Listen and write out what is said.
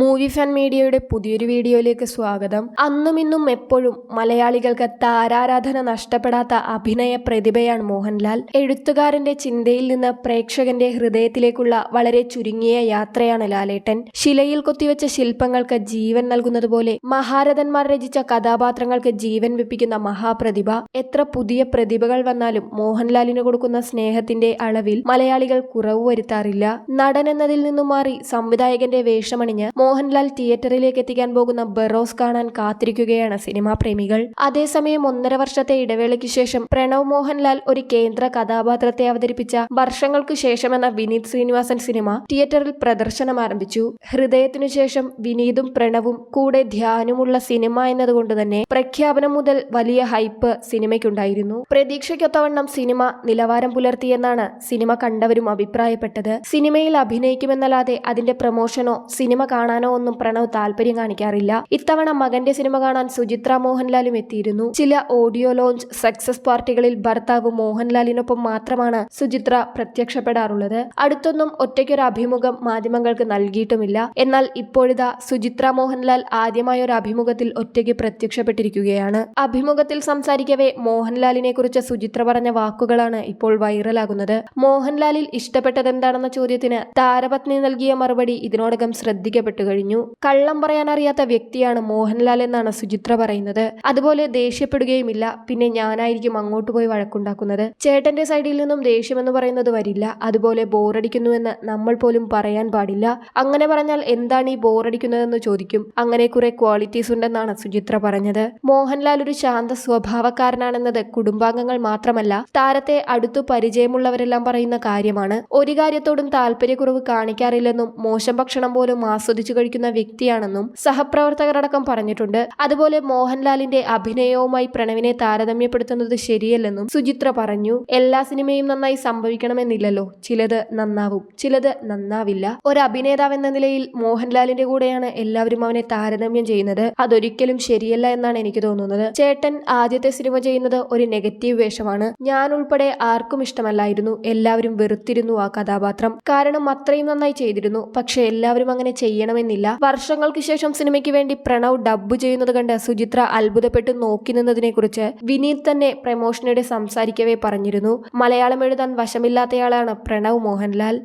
Movie fan മീഡിയയുടെ പുതിയൊരു വീഡിയോയിലേക്ക് സ്വാഗതം. അന്നും ഇന്നും എപ്പോഴും മലയാളികൾക്ക് താരാരാധന നഷ്ടപ്പെടാത്ത അഭിനയ പ്രതിഭയാണ് മോഹൻലാൽ. എഴുത്തുകാരന്റെ ചിന്തയിൽ നിന്ന് പ്രേക്ഷകന്റെ ഹൃദയത്തിലേക്കുള്ള വളരെ ചുരുങ്ങിയ യാത്രയാണ് ലാലേട്ടൻ. ശിലയിൽ കൊത്തിവെച്ച ശില്പങ്ങൾക്ക് ജീവൻ നൽകുന്നതുപോലെ മഹാരഥന്മാർ രചിച്ച കഥാപാത്രങ്ങൾക്ക് ജീവൻ വെപ്പിക്കുന്ന മഹാപ്രതിഭ. എത്ര പുതിയ പ്രതിഭകൾ വന്നാലും മോഹൻലാലിന് കൊടുക്കുന്ന സ്നേഹത്തിന്റെ അളവിൽ മലയാളികൾ കുറവ് വരുത്താറില്ല. നടൻ എന്നതിൽ നിന്നും മാറി സംവിധായകന്റെ വേഷമണിഞ്ഞ് മോഹൻലാൽ തിയേറ്ററിലേക്ക് എത്തിക്കാൻ പോകുന്ന ബെറോസ് കാണാൻ കാത്തിരിക്കുകയാണ് സിനിമാ പ്രേമികൾ. അതേസമയം ഒന്നര വർഷത്തെ ഇടവേളയ്ക്ക് ശേഷം പ്രണവ് മോഹൻലാൽ ഒരു കേന്ദ്ര കഥാപാത്രത്തെ അവതരിപ്പിച്ച വർഷങ്ങൾക്ക് ശേഷമെന്ന വിനീത് ശ്രീനിവാസൻ സിനിമ തിയേറ്ററിൽ പ്രദർശനം ആരംഭിച്ചു. ഹൃദയത്തിനു ശേഷം വിനീതും പ്രണവും കൂടെ ധ്യാനമുള്ള സിനിമ എന്നതുകൊണ്ട് തന്നെ പ്രഖ്യാപനം മുതൽ വലിയ ഹൈപ്പ് സിനിമയ്ക്കുണ്ടായിരുന്നു. പ്രതീക്ഷയ്ക്കൊത്തവണ്ണം സിനിമ നിലവാരം പുലർത്തിയെന്നാണ് സിനിമ കണ്ടവരും അഭിപ്രായപ്പെട്ടത്. സിനിമയിൽ അഭിനയിക്കുമെന്നല്ലാതെ അതിന്റെ പ്രമോഷനോ സിനിമ കാണാനോ ഒന്നും പ്രണവ് താല്പര്യം കാണിക്കാറില്ല. ഇത്തവണ മകന്റെ സിനിമ കാണാൻ സുചിത്ര മോഹൻലാലും എത്തിയിരുന്നു. ചില ഓഡിയോ ലോഞ്ച് സക്സസ് പാർട്ടികളിൽ ഭർത്താവ് മോഹൻലാലിനൊപ്പം മാത്രമാണ് സുചിത്ര പ്രത്യക്ഷപ്പെടാറുള്ളത്. അടുത്തൊന്നും ഒറ്റയ്ക്കൊരു അഭിമുഖം മാധ്യമങ്ങൾക്ക് നൽകിയിട്ടുമില്ല. എന്നാൽ ഇപ്പോഴിതാ സുചിത്ര മോഹൻലാൽ ആദ്യമായ ഒരു അഭിമുഖത്തിൽ ഒറ്റയ്ക്ക് പ്രത്യക്ഷപ്പെട്ടിരിക്കുകയാണ്. അഭിമുഖത്തിൽ സംസാരിക്കവേ മോഹൻലാലിനെ കുറിച്ച് സുചിത്ര പറഞ്ഞ വാക്കുകളാണ് ഇപ്പോൾ വൈറലാകുന്നത്. മോഹൻലാലിൽ ഇഷ്ടപ്പെട്ടതെന്താണെന്ന ചോദ്യത്തിന് താരപത്നി നൽകിയ മറുപടി ഇതിനോടകം ശ്രദ്ധിക്കപ്പെട്ടു. കഴിഞ്ഞു. കള്ളം പറയാൻ അറിയാത്ത വ്യക്തിയാണ് മോഹൻലാൽ എന്നാണ് സുചിത്ര പറയുന്നത്. അതുപോലെ ദേഷ്യപ്പെടുകയുമില്ല. പിന്നെ ഞാനായിരിക്കും അങ്ങോട്ട് പോയി വഴക്കുണ്ടാക്കുന്നത്. ചേട്ടന്റെ സൈഡിൽ നിന്നും ദേഷ്യമെന്ന് പറയുന്നത് വരില്ല. അതുപോലെ ബോറടിക്കുന്നുവെന്ന് നമ്മൾ പോലും പറയാൻ പാടില്ല. അങ്ങനെ പറഞ്ഞാൽ എന്താണ് ഈ ബോറടിക്കുന്നതെന്ന് ചോദിക്കും. അങ്ങനെ കുറെ ക്വാളിറ്റീസ് ഉണ്ടെന്നാണ് സുചിത്ര പറഞ്ഞത്. മോഹൻലാൽ ഒരു ശാന്ത സ്വഭാവക്കാരനാണെന്നത് കുടുംബാംഗങ്ങൾ മാത്രമല്ല താരത്തെ അടുത്തു പരിചയമുള്ളവരെല്ലാം പറയുന്ന കാര്യമാണ്. ഒരു കാര്യത്തോടും താല്പര്യക്കുറവ് കാണിക്കാറില്ലെന്നും മോശം ഭക്ഷണം പോലും ആസ്വദിച്ചു കഴിക്കുന്ന വ്യക്തിയാണെന്നും സഹപ്രവർത്തകരടക്കം പറഞ്ഞിട്ടുണ്ട്. അതുപോലെ മോഹൻലാലിന്റെ അഭിനയവുമായി പ്രണവിനെ താരതമ്യപ്പെടുത്തുന്നത് ശരിയല്ലെന്നും സുചിത്ര പറഞ്ഞു. എല്ലാ സിനിമയും നന്നായി സംഭവിക്കണമെന്നില്ലല്ലോ. ചിലത് നന്നാവും ചിലത് നന്നാവില്ല. ഒരു അഭിനേതാവ് എന്ന നിലയിൽ മോഹൻലാലിന്റെ കൂടെയാണ് എല്ലാവരും അവനെ താരതമ്യം ചെയ്യുന്നത്. അതൊരിക്കലും ശരിയല്ല എന്നാണ് എനിക്ക് തോന്നുന്നത്. ചേട്ടൻ ആദ്യത്തെ സിനിമ ചെയ്യുന്നത് ഒരു നെഗറ്റീവ് വേഷമാണ്. ഞാൻ ഉൾപ്പെടെ ആർക്കും ഇഷ്ടമല്ലായിരുന്നു. എല്ലാവരും വെറുത്തിരുന്നു ആ കഥാപാത്രം. കാരണം അത്രയും നന്നായി ചെയ്തിരുന്നു. പക്ഷെ എല്ലാവരും അങ്ങനെ ചെയ്യണമെന്നില്ല വർഷങ്ങൾക്ക് ശേഷം സിനിമയ്ക്ക് വേണ്ടി പ്രണവ് ഡബ്ബ് ചെയ്യുന്നത് കണ്ട് സുചിത്ര അത്ഭുതപ്പെട്ട് നോക്കി നിന്നതിനെ കുറിച്ച് വിനീത് തന്നെ പ്രമോഷനോട് സംസാരിക്കവേ പറഞ്ഞിരുന്നു. മലയാളം എഴുതാൻ വശമില്ലാത്തയാളാണ് പ്രണവ് മോഹൻലാൽ.